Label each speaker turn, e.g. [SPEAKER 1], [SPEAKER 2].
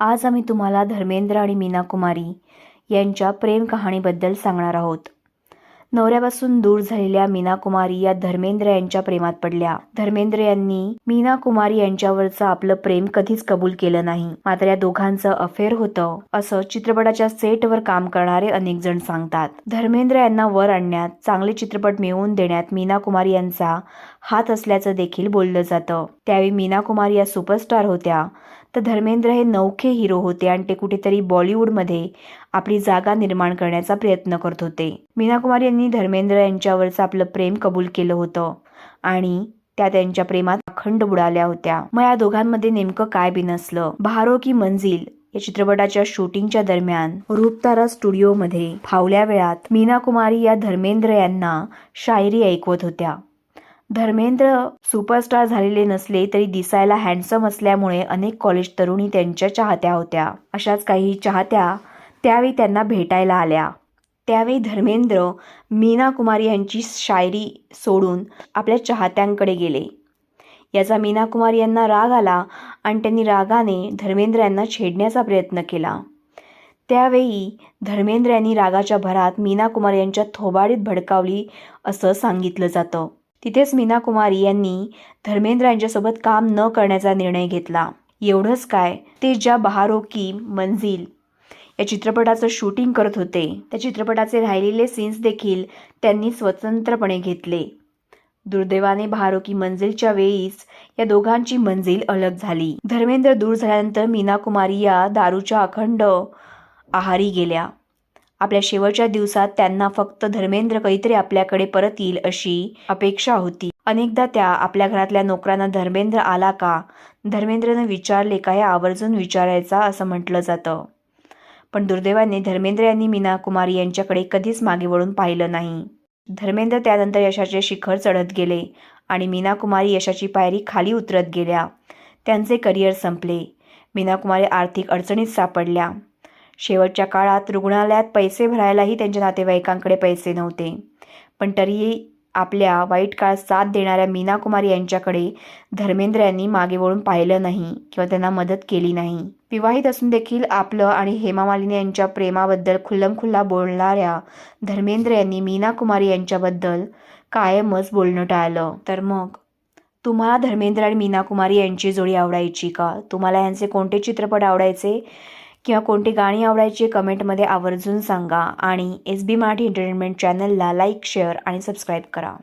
[SPEAKER 1] आज आम्ही तुम्हाला धर्मेंद्र आणि मीना कुमारी यांच्या प्रेम कहाणीबद्दल सांगणार आहोत. नवऱ्यापासून दूर झालेल्या मीना कुमारी या धर्मेंद्र यांच्या प्रेमात पडल्या. धर्मेंद्र यांनी मीना कुमारी यांच्यावरचं आपलं प्रेम कधीच कबूल केलं नाही. मात्र या दोघांचं अफेअर होतं असं चित्रपटाच्या सेटवर काम करणारे अनेक जण सांगतात. धर्मेंद्र यांना वर आणण्यात चांगले चित्रपट मिळवून देण्यात मीना कुमारी यांचा हात असल्याचं देखील बोललं जातं. त्यावेळी मीना कुमारी या सुपरस्टार होत्या. तर धर्मेंद्र हे नौखे हिरो होते आणि ते कुठेतरी बॉलिवूडमध्ये आपली जागा निर्माण करण्याचा प्रयत्न करत होते. मीना कुमार यांनी धर्मेंद्र यांच्यावरचं आपलं प्रेम कबूल केलं होतं आणि त्या त्यांच्या प्रेमात अखंड बुडाल्या होत्या. मग या दोघांमध्ये नेमकं काय बिनसलं बहारो की मंजिल या चित्रपटाच्या शूटिंगच्या दरम्यान रूपतारा स्टुडिओमध्ये फावल्या वेळात मीना कुमारी या धर्मेंद्र यांना शायरी ऐकवत होत्या. धर्मेंद्र सुपरस्टार झालेले नसले तरी दिसायला हँडसम असल्यामुळे अनेक कॉलेज तरुणी त्यांच्या चाहत्या होत्या. अशाच काही चाहत्या त्यावेळी त्यांना भेटायला आल्या. त्यावेळी धर्मेंद्र मीना कुमारी यांची शायरी सोडून आपल्या चाहत्यांकडे गेले. याचा मीना कुमारी यांना राग आला आणि त्यांनी रागाने धर्मेंद्र यांना छेडण्याचा प्रयत्न केला. त्यावेळी धर्मेंद्र यांनी रागाच्या भरात मीना कुमार यांच्या थोबाडीत भडकावली असं सांगितलं जातं. तिथेच मीना कुमारी यांनी धर्मेंद्र यांच्यासोबत काम न करण्याचा निर्णय घेतला. एवढंच काय? ते ज्या बहारो की मंजिल या चित्रपटाचं शूटिंग करत होते त्या चित्रपटाचे राहिलेले सीन्स देखील त्यांनी स्वतंत्रपणे घेतले. दुर्दैवाने बहारो की मंजिलच्या वेळीच या दोघांची मंजिल अलग झाली. धर्मेंद्र दूर झाल्यानंतर मीना कुमारी या दारूच्या अखंड आहारी गेल्या. आपल्या शेवटच्या दिवसात त्यांना फक्त धर्मेंद्र काहीतरी आपल्याकडे परत येईल अशी अपेक्षा होती. अनेकदा त्या आपल्या घरातल्या नोकरांना धर्मेंद्र आला का? धर्मेंद्रनं विचारले का हे आवर्जून विचारायचा? असं म्हटलं जातं. पण दुर्दैवाने धर्मेंद्र यांनी मीना कुमारी यांच्याकडे कधीच मागे वळून पाहिलं नाही. धर्मेंद्र त्यानंतर यशाचे शिखर चढत गेले आणि मीना कुमारी यशाची पायरी खाली उतरत गेल्या. त्यांचे करिअर संपले. मीना कुमारी आर्थिक अडचणीत सापडल्या. शेवटच्या काळात रुग्णालयात पैसे भरायलाही त्यांच्या नातेवाईकांकडे पैसे नव्हते. पण तरीही आपल्या वाईट काळात साथ देणाऱ्या मीना कुमारी यांच्याकडे धर्मेंद्र यांनी मागे वळून पाहिलं नाही किंवा त्यांना मदत केली नाही. विवाहित असून देखील आपलं आणि हेमा मालिनी यांच्या प्रेमाबद्दल खुल्लमखुल्ला बोलणाऱ्या धर्मेंद्र यांनी मीना कुमारी यांच्याबद्दल कायमच बोलणं टाळलं. तर मग? तुम्हाला धर्मेंद्र आणि मीना कुमारी यांची जोडी आवडायची का? तुम्हाला यांचे कोणते चित्रपट आवडायचे? किंवा कोणती गाणी आवडायची कमेंटमध्ये आवर्जून सांगा. आणि एस बी मराठी एंटरटेनमेंट चॅनलला लाईक शेअर आणि सबस्क्राईब करा.